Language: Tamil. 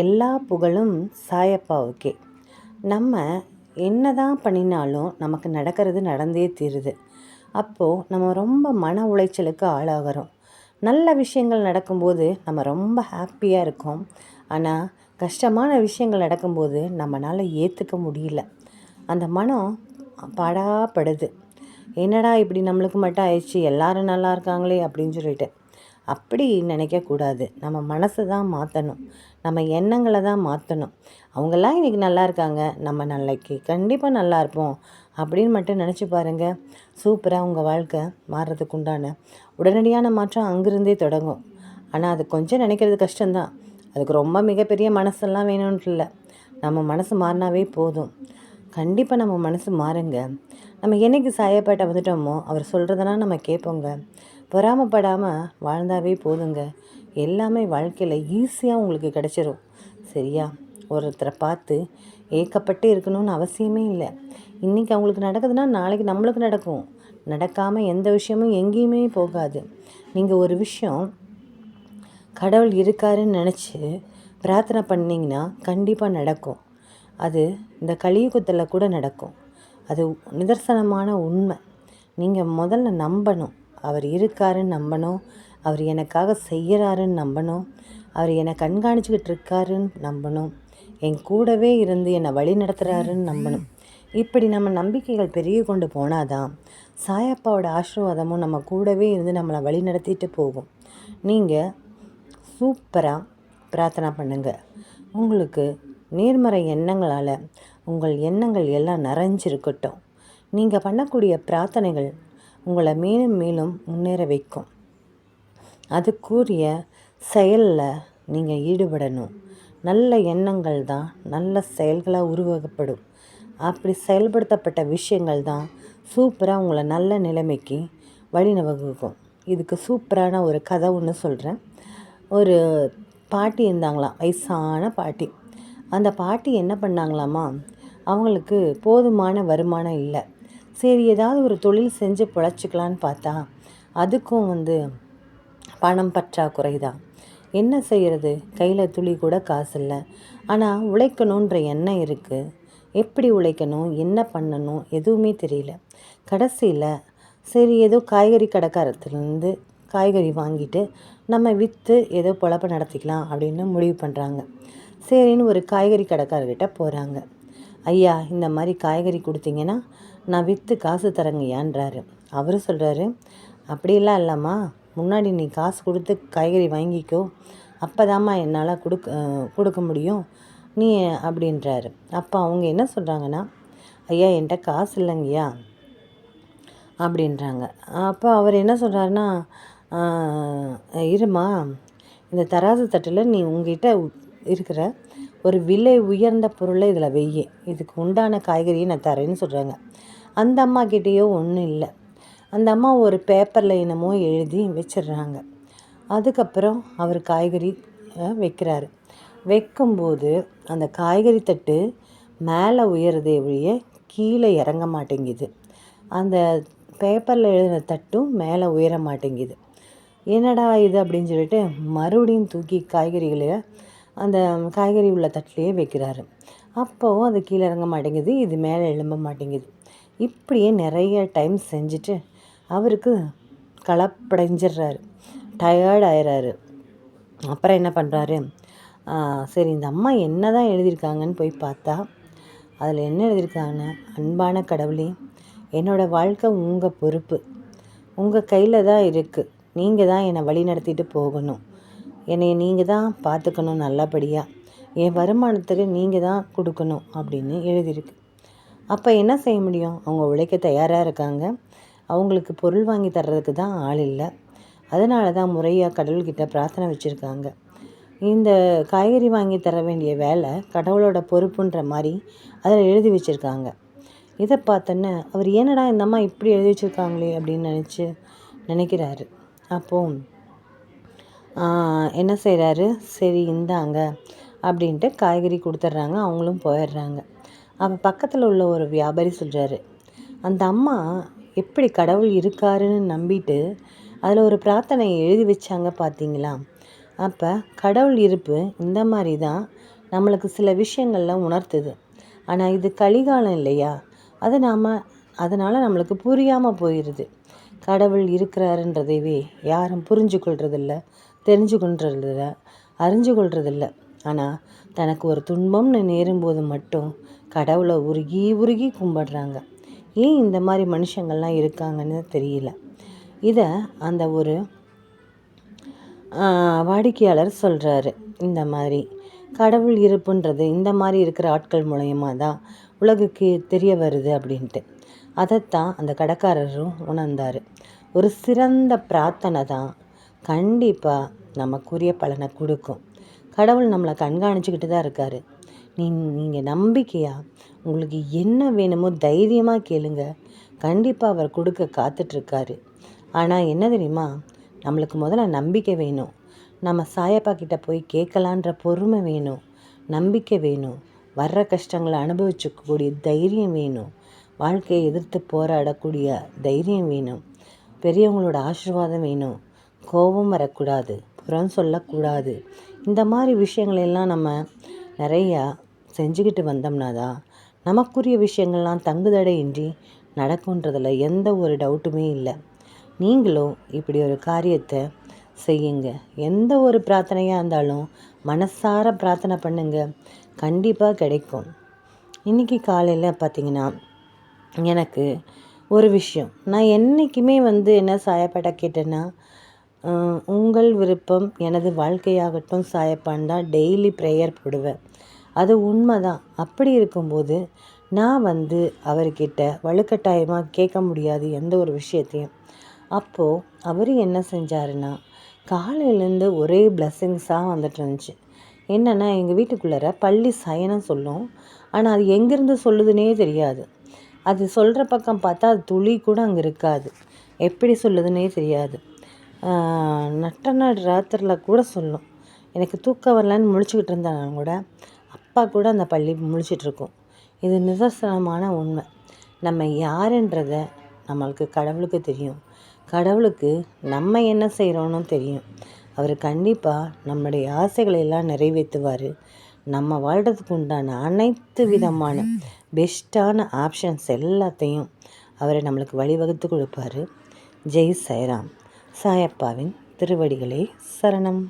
எல்லா புகழும் சாயப்பாவுக்கே. நம்ம என்ன தான் பண்ணினாலும் நமக்கு நடக்கிறது நடந்தே தீருது. அப்போது நம்ம ரொம்ப மன உளைச்சலுக்கு ஆளாகிறோம். நல்ல விஷயங்கள் நடக்கும்போது நம்ம ரொம்ப ஹாப்பியாக இருக்கோம். ஆனால் கஷ்டமான விஷயங்கள் நடக்கும்போது நம்மளால் ஏற்றுக்க முடியல. அந்த மனம் பாடாப்படுது என்னடா இப்படி நம்மளுக்கு மட்டும் ஆயிடுச்சு? எல்லாரும் நல்லா இருக்காங்களே அப்படின்னு சொல்லிட்டு. அப்படி நினைக்கக்கூடாது. நம்ம மனசை தான் மாற்றணும் நம்ம எண்ணங்களை தான் மாற்றணும் அவங்கெல்லாம் இன்றைக்கி நல்லா இருக்காங்க. நம்ம நாளைக்கு கண்டிப்பாக நல்லா இருப்போம் அப்படின்னு மட்டும் நினச்சி பாருங்கள் சூப்பராக உங்கள் வாழ்க்கை மாறுறதுக்கு உண்டான உடனடியான மாற்றம் அங்கிருந்தே தொடங்கும். ஆனால் அது கொஞ்சம் நினைக்கிறது கஷ்டம்தான். அதுக்கு ரொம்ப மிகப்பெரிய மனசெல்லாம் வேணும்னு இல்லை. நம்ம மனசு மாறினாவே போதும். கண்டிப்பாக நம்ம மனசு மாறுங்க. நம்ம என்னைக்கு சாயப்பாட்டை வந்துட்டோமோ அவர் சொல்கிறதெல்லாம் நம்ம கேட்போங்க பொறாமப்படாமல் வாழ்ந்தாவே போதுங்க. எல்லாமே வாழ்க்கையில் ஈஸியாக உங்களுக்கு கிடச்சிரும். சரியா? ஒருத்தரை பார்த்து ஏக்கப்பட்டு இருக்கணும்னு அவசியமே இல்லை. இன்றைக்கி அவங்களுக்கு நடக்குதுன்னா நாளைக்கு நம்மளுக்கு நடக்கும். நடக்காமல் எந்த விஷயமும் எங்கேயுமே போகாது. நீங்கள் ஒரு விஷயம் கடவுள் இருக்காருன்னு நினச்சி பிரார்த்தனை பண்ணிங்கன்னா கண்டிப்பாக நடக்கும். அது இந்த கலியுகத்தில் கூட நடக்கும். அது நிதர்சனமான உண்மை. நீங்கள் முதல்ல நம்பணும். அவர் இருக்காருன்னு நம்பணும். அவர் எனக்காக செய்கிறாருன்னு நம்பணும். அவர் என்னை கண்காணிச்சுக்கிட்டு இருக்காருன்னு நம்பணும். என் கூடவே இருந்து என்னை வழி நடத்துகிறாருன்னு நம்பணும். இப்படி நம்ம நம்பிக்கைகள் பெருகி கொண்டு போனாதான் சாயப்பாவோட ஆசீர்வாதமும் நம்ம கூடவே இருந்து நம்மளை வழி நடத்திட்டு போகும். நீங்கள் சூப்பராக பிரார்த்தனை பண்ணுங்கள் உங்களுக்கு நேர்மறை எண்ணங்களால் உங்கள் எண்ணங்கள் எல்லாம் நிறைஞ்சிருக்கட்டும். நீங்கள் பண்ணக்கூடிய பிரார்த்தனைகள் உங்களை மேலும் மேலும் முன்னேற வைக்கும். அதுக்குரிய செயலில் நீங்கள் ஈடுபடணும். நல்ல எண்ணங்கள் தான் நல்ல செயல்களாக உருவாக்கப்படும். அப்படி செயல்படுத்தப்பட்ட விஷயங்கள் தான் சூப்பராக உங்களை நல்ல நிலைமைக்கு வழிநவகுக்கும் இதுக்கு சூப்பரான ஒரு கதை ஒன்று சொல்கிறேன் ஒரு பாட்டி இருந்தாங்களாம் வயசான பாட்டி. அந்த பாட்டி என்ன பண்ணாங்களாமா? அவங்களுக்கு போதுமான வருமானம் இல்லை. சரி ஏதாவது ஒரு தொழில் செஞ்சு பிழைச்சிக்கலான்னு பார்த்தா அதுக்கும் வந்து பணம் பற்றாக்குறை தான் என்ன செய்கிறது கையில் துளி கூட காசு இல்லை. ஆனால் உழைக்கணுன்ற எண்ணம் இருக்குது எப்படி உழைக்கணும்? என்ன பண்ணணும்? எதுவுமே தெரியல. கடைசியில் சரி ஏதோ காய்கறி கடைக்காரத்துலேருந்து காய்கறி வாங்கிட்டு நம்ம விற்று ஏதோ பொழப்ப நடத்திக்கலாம் அப்படின்னு முடிவு பண்ணுறாங்க சரின்னு ஒரு காய்கறி கடைக்காரர்கிட்ட போகிறாங்க ஐயா இந்த மாதிரி காய்கறி கொடுத்தீங்கன்னா நான் விற்று காசு தரங்கய்யான்றாரு. அவர் சொல்கிறாரு அப்படிலாம் இல்லைம்மா. முன்னாடி நீ காசு கொடுத்து காய்கறி வாங்கிக்கோ. அப்போ தாம்மா என்னால் கொடுக்க கொடுக்க முடியும். நீ அப்படின்றாரு. அப்போ அவங்க என்ன சொல்கிறாங்கன்னா ஐயா என்கிட்ட காசு இல்லைங்கய்யா. அப்படின்றாங்க. அப்போ அவர் என்ன சொல்கிறாருன்னா இருமா. இந்த தராசு தட்டில் நீ உங்ககிட்ட இருக்கிற ஒரு விலை உயர்ந்த பொருளை இதில் வெய்ய. இதுக்கு உண்டான காய்கறியை நான் தரேன்னு சொல்கிறாங்க அந்த அம்மா கிட்டேயோ ஒன்றும் இல்லை. அந்த அம்மா ஒரு பேப்பரில் என்னமோ எழுதி வச்சிடுறாங்க. அதுக்கப்புறம் அவர் காய்கறி வைக்கிறாரு. வைக்கும்போது அந்த காய்கறி தட்டு மேலே உயருதே ஒழிய கீழே இறங்க மாட்டேங்குது. அந்த பேப்பரில் எழுதின தட்டும் மேலே உயர மாட்டேங்குது. என்னடா இது அப்படின்னு சொல்லிட்டு மறுபடியும் தூக்கி காய்கறிகளை அந்த காய்கறி உள்ள தட்டிலேயே வைக்கிறாரு. அப்போவும் அது கீழே இறங்க மாட்டேங்குது இது மேலே எழும்ப மாட்டேங்குது. இப்படியே நிறைய டைம் செஞ்சுட்டு அவருக்கு களப்படைஞ்சிடுறாரு டயர்ட் ஆயிடுறாரு அப்புறம் என்ன பண்ணுறாரு சரி இந்த அம்மா என்ன தான் எழுதியிருக்காங்கன்னு போய் பார்த்தா அதில் என்ன எழுதியிருக்காங்கன்னு அன்பான கடவுளே என்னோடய வாழ்க்கை உங்கள் பொறுப்பு. உங்கள் கையில் தான் இருக்குது நீங்கள் தான் என்னை வழி நடத்திட்டு போகணும். என்னை நீங்கள் தான் பார்த்துக்கணும் நல்லபடியாக என் வருமானத்துக்கு நீங்கள் தான் கொடுக்கணும் அப்படின்னு எழுதியிருக்கு. அப்போ என்ன செய்ய முடியும்? அவங்க உழைக்க தயாராக இருக்காங்க. அவங்களுக்கு பொருள் வாங்கி தர்றதுக்கு தான் ஆள் இல்லை. அதனால தான் முறையாக கடவுள்கிட்ட பிரார்த்தனை வச்சுருக்காங்க. இந்த காய்கறி வாங்கி தர வேண்டிய வேலை கடவுளோட பொறுப்புன்ற மாதிரி அதில் எழுதி வச்சுருக்காங்க. இதை பார்த்தோன்னே அவர் ஏனடா இந்த அம்மா இப்படி எழுதி வச்சுருக்காங்களே அப்படின்னு நினச்சி நினைக்கிறாரு. அப்போது என்ன செய்கிறாரு சரி இந்தாங்க அப்படின்ட்டு காய்கறி கொடுத்துட்றாங்க. அவங்களும் போயிடுறாங்க. அவன் பக்கத்தில் உள்ள ஒரு வியாபாரி சொல்கிறாரு அந்த அம்மா எப்படி கடவுள் இருக்காருன்னு நம்பிட்டு அதில் ஒரு பிரார்த்தனை எழுதி வச்சாங்க பார்த்தீங்களா அப்போ கடவுள் இருப்பு இந்த மாதிரி தான் நம்மளுக்கு சில விஷயங்கள்லாம் உணர்த்துது. ஆனால் இது கலிகாலம் இல்லையா? அது நாம் அதனால் நம்மளுக்கு புரியாமல் போயிடுது கடவுள் இருக்கிறாருன்றதைவே யாரும் புரிஞ்சு கொள்றதில்ல தெரிஞ்சு கொள்றதில்ல அறிஞ்சு கொள்றதில்ல ஆனால் தனக்கு ஒரு துன்பம்னு நேரும்போது மட்டும் கடவுளை உருகி உருகி கும்பிடுறாங்க. ஏன் இந்த மாதிரி மனுஷங்கள்லாம் இருக்காங்கன்னு தெரியல. இதை அந்த ஒரு வாடிக்கையாளர் சொல்கிறாரு இந்த மாதிரி கடவுள் இருப்புன்றது இந்த மாதிரி இருக்கிற ஆட்கள் மூலயமா தான் உலகுக்கு தெரிய வருது அப்படின்ட்டு. அதைத்தான் அந்த கடைக்காரரும் உணர்ந்தார். ஒரு சிறந்த பிரார்த்தனை தான் கண்டிப்பாக நமக்குரிய பலனை கொடுக்கும். கடவுள் நம்மளை கண்காணிச்சுக்கிட்டு தான் இருக்கார். நீ நீங்கள் நம்பிக்கையாக உங்களுக்கு என்ன வேணுமோ தைரியமாக கேளுங்க. கண்டிப்பாக அவர் கொடுக்க காத்துட்ருக்காரு. ஆனால் என்ன தெரியுமா? நம்மளுக்கு முதல்ல நம்பிக்கை வேணும். நம்ம சாயப்பா கிட்ட போய் கேட்கலான்ற பொறுமை வேணும். நம்பிக்கை வேணும். வர்ற கஷ்டங்களை அனுபவிச்சுக்கக்கூடிய தைரியம் வேணும். வாழ்க்கையை எதிர்த்து போராடக்கூடிய தைரியம் வேணும். பெரியவங்களோட ஆசீர்வாதம் வேணும். கோபம் வரக்கூடாது. புறம் சொல்லக்கூடாது. இந்த மாதிரி விஷயங்களெல்லாம் நம்ம நிறையா செஞ்சுக்கிட்டு வந்தோம்னா தான் நமக்குரிய விஷயங்கள்லாம் தங்குதடையின்றி நடக்குன்றதில் எந்த ஒரு டவுட்டுமே இல்லை. நீங்களும் இப்படி ஒரு காரியத்தை செய்யுங்க. எந்த ஒரு பிரார்த்தனையாக இருந்தாலும் மனசார பிரார்த்தனை பண்ணுங்க. கண்டிப்பாக கிடைக்கும். இன்றைக்கி காலையில் பார்த்திங்கன்னா எனக்கு ஒரு விஷயம். நான் என்றைக்குமே வந்து என்ன சாயப்பட கேட்டேன்னா உங்கள் விருப்பம் எனது வாழ்க்கையாகட்டும் சாயப்பான் தான் டெய்லி ப்ரேயர் போடுவேன். அது உண்மை தான் அப்படி இருக்கும்போது நான் வந்து அவர்கிட்ட வலுக்கட்டாயமாக கேட்க முடியாது எந்த ஒரு விஷயத்தையும். அப்போது அவர் என்ன செஞ்சாருன்னா காலையிலேருந்து ஒரே பிளஸ்ஸிங்ஸாக வந்துட்டு இருந்துச்சு. என்னென்னா எங்கள் வீட்டுக்குள்ளார பள்ளி சயனம் சொல்லும். ஆனால் அது எங்கேருந்து சொல்லுதுன்னே தெரியாது. அது சொல்கிற பக்கம் பார்த்தா அது துளி கூட அங்கே இருக்காது. எப்படி சொல்லுதுன்னே தெரியாது. நட்ட நாடு ராத்திரியில் கூட சொல்லும் எனக்கு தூக்கம் வரலன்னு முழிச்சுக்கிட்டு இருந்தாலும் கூட. அப்பா கூட அந்த பள்ளி முழிச்சிட்ருக்கும் இது நிதர்சனமான உண்மை. நம்ம யாருன்றத நம்மளுக்கு கடவுளுக்கு தெரியும். கடவுளுக்கு நம்ம என்ன செய்கிறோன்னு தெரியும். அவர் கண்டிப்பாக நம்முடைய ஆசைகளை எல்லாம் நிறைவேற்றுவார். நம்ம வாழ்கிறதுக்கு உண்டான அனைத்து விதமான பெஸ்ட்டான ஆப்ஷன்ஸ் எல்லாத்தையும் அவரை நம்மளுக்கு வழிவகுத்து கொடுப்பாரு. ஜெய் சைராம் சாயப்பாவின் திருவடிகளே சரணம்.